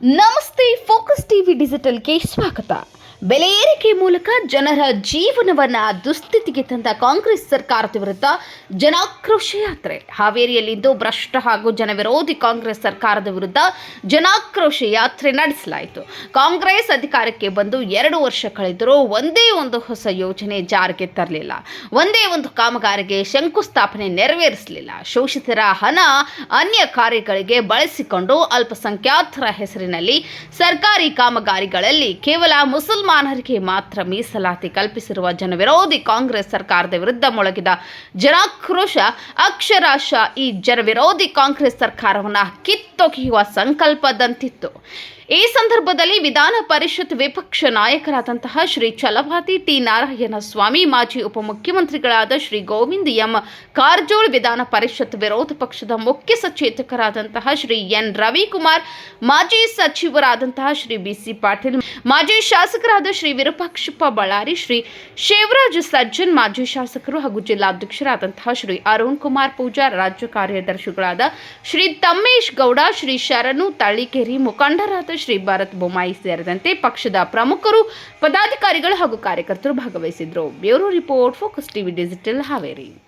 ನಮಸ್ತೆ focus TV ಡಿಜಿಟಲ್ಗೆ ಸ್ವಾಗತ ಬೆಲೆ ಏರಿಕೆ ಮೂಲಕ ಜನರ ಜೀವನವನ್ನ ದುಸ್ಥಿತಿಗೆ ತಂದ ಕಾಂಗ್ರೆಸ್ ಸರ್ಕಾರದ ವಿರುದ್ಧ ಜನಾಕ್ರೋಶ ಯಾತ್ರೆ. ಹಾವೇರಿಯಲ್ಲಿಂದು ಭ್ರಷ್ಟ ಹಾಗೂ ಜನವಿರೋಧಿ ಕಾಂಗ್ರೆಸ್ ಸರ್ಕಾರದ ವಿರುದ್ಧ ಜನಾಕ್ರೋಶ ಯಾತ್ರೆ ನಡೆಸಲಾಯಿತು. ಕಾಂಗ್ರೆಸ್ ಅಧಿಕಾರಕ್ಕೆ ಬಂದು ಎರಡು ವರ್ಷ ಕಳೆದರೂ ಒಂದೇ ಒಂದು ಹೊಸ ಯೋಜನೆ ಜಾರಿಗೆ ತರಲಿಲ್ಲ. ಒಂದೇ ಒಂದು ಕಾಮಗಾರಿಗೆ ಶಂಕುಸ್ಥಾಪನೆ ನೆರವೇರಿಸಲಿಲ್ಲ. ಶೋಷಿತರ ಹಣ ಅನ್ಯ ಕಾರ್ಯಗಳಿಗೆ ಬಳಸಿಕೊಂಡು ಅಲ್ಪಸಂಖ್ಯಾತರ ಹೆಸರಿನಲ್ಲಿ ಸರ್ಕಾರಿ ಕಾಮಗಾರಿಗಳಲ್ಲಿ ಕೇವಲ ಮುಸಲ್ಮಾನರಿಗೆ ಮಾತ್ರ ಮೀಸಲಾತಿ ಕಲ್ಪಿಸಿರುವ ಜನವಿರೋಧಿ ಕಾಂಗ್ರೆಸ್ ಸರ್ಕಾರದ ವಿರುದ್ಧ ಮೊಳಗಿದ ಜನಾಕ್ರೋಶ, ಅಕ್ಷರಾಶ ಈ ಜನವಿರೋಧಿ ಕಾಂಗ್ರೆಸ್ ಸರ್ಕಾರವನ್ನು ಕಿತ್ತೊಗೆಯುವ ಸಂಕಲ್ಪದಂತಿತ್ತು. ಈ ಸಂದರ್ಭದಲ್ಲಿ ವಿಧಾನ ಪರಿಷತ್ ವಿಪಕ್ಷ ನಾಯಕರಾದಂತಹ ಶ್ರೀ ಚಲಭಾತಿ ಟಿ ನಾರಾಯಣ ಸ್ವಾಮಿ ಮಾಜಿ ಉಪಮುಖ್ಯಮಂತ್ರಿಗಳಾದ ಶ್ರೀ ಗೋವಿಂದ್ ಎಂ ಕಾರಜೋಳ್, ವಿಧಾನ ಪರಿಷತ್ ವಿರೋಧ ಪಕ್ಷದ ಮುಖ್ಯ ಸಚೇತಕರಾದಂತಹ ಶ್ರೀ ಎನ್ ರವಿಕುಮಾರ್, ಮಾಜಿ ಸಚಿವರಾದಂತಹ ಶ್ರೀ ಬಿಸಿ ಪಾಟೀಲ್, ಮಾಜಿ ಶ್ರೀ ವಿರೂಪಾಕ್ಷಪ್ಪ ಬಳ್ಳಾರಿ, ಶ್ರೀ ಶಿವರಾಜ್ ಸಜ್ಜನ್ ಮಾಜಿ ಶಾಸಕರು ಹಾಗೂ ಜಿಲ್ಲಾಧ್ಯಕ್ಷರಾದಂತಹ ಶ್ರೀ ಅರುಣ್ ಕುಮಾರ್ ಪೂಜಾ ರಾಜ್ಯ ಕಾರ್ಯದರ್ಶಿಗಳಾದ ಶ್ರೀ ತಮ್ಮೇಶ್ ಗೌಡ, ಶ್ರೀ ಶರಣು ತಳಿಕೇರಿ ಮುಖಂಡರಾದ ಶ್ರೀ ಭರತ್ ಬೊಮ್ಮಾಯಿ ಸೇರಿದಂತೆ ಪಕ್ಷದ ಪ್ರಮುಖರು, ಪದಾಧಿಕಾರಿಗಳು ಹಾಗೂ ಕಾರ್ಯಕರ್ತರು ಭಾಗವಹಿಸಿದ್ರು bureau report, focus TV digital Haveri.